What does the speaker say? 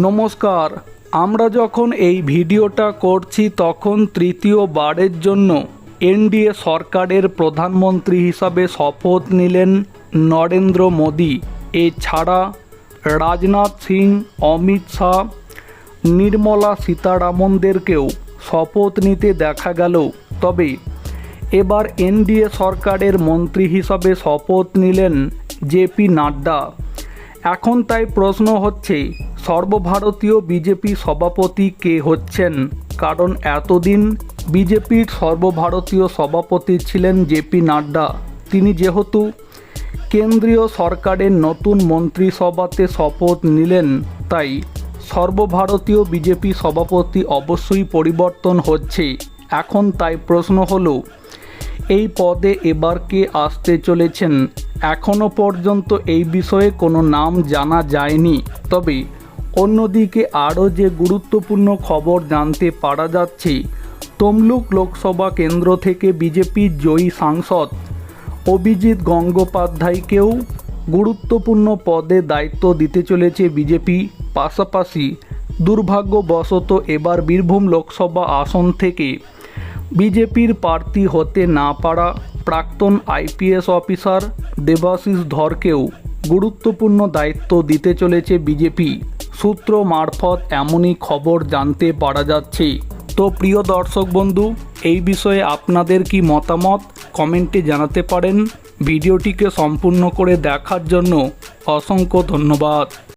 নমস্কার, আমরা যখন এই ভিডিওটা করছি তখন তৃতীয়বারের জন্য এনডিএ সরকারের প্রধানমন্ত্রী হিসাবে শপথ নিলেন নরেন্দ্র মোদী। এছাড়া রাজনাথ সিং, অমিত শাহ, নির্মলা সীতারামনদেরকেও শপথ নিতে দেখা গেল। তবে এবার এনডিএ সরকারের মন্ত্রী হিসাবে শপথ নিলেন জেপি নাড্ডা। এখন তাই প্রশ্ন হচ্ছে, সর্বভারতীয় বিজেপি সভাপতি কে হচ্ছেন? কারণ এতদিন বিজেপির সর্বভারতীয় সভাপতি ছিলেন জেপি নাড্ডা। তিনি যেহেতু কেন্দ্রীয় সরকারের নতুন মন্ত্রিসভাতে শপথ নিলেন, তাই সর্বভারতীয় বিজেপি সভাপতি অবশ্যই পরিবর্তন হচ্ছে। এখন তাই প্রশ্ন হলো, এই পদে এবার কে আসতে চলেছেন? এখনও পর্যন্ত এই বিষয়ে কোনো নাম জানা যায়নি। তবে অন্যদিকে আরও যে গুরুত্বপূর্ণ খবর জানতে পারা যাচ্ছে, তমলুক লোকসভা কেন্দ্র থেকে বিজেপির জয়ী সাংসদ অভিজিৎ গঙ্গোপাধ্যায়কেও গুরুত্বপূর্ণ পদে দায়িত্ব দিতে চলেছে বিজেপি। পাশাপাশি দুর্ভাগ্যবশত এবার বীরভূম লোকসভা আসন থেকে বিজেপির প্রার্থী হতে না পারা প্রাক্তন আইপিএস অফিসার দেবাশিস ধরকেও গুরুত্বপূর্ণ দায়িত্ব দিতে চলেছে বিজেপি। সূত্র মারফত এমনই খবর জানতে পারা যাচ্ছে। তো প্রিয় দর্শক বন্ধু, এই বিষয়ে আপনাদের কি মতামত? কমেন্টে জানাতে পারেন। ভিডিওটিকে সম্পূর্ণ করে দেখার জন্য অসংখ্য ধন্যবাদ।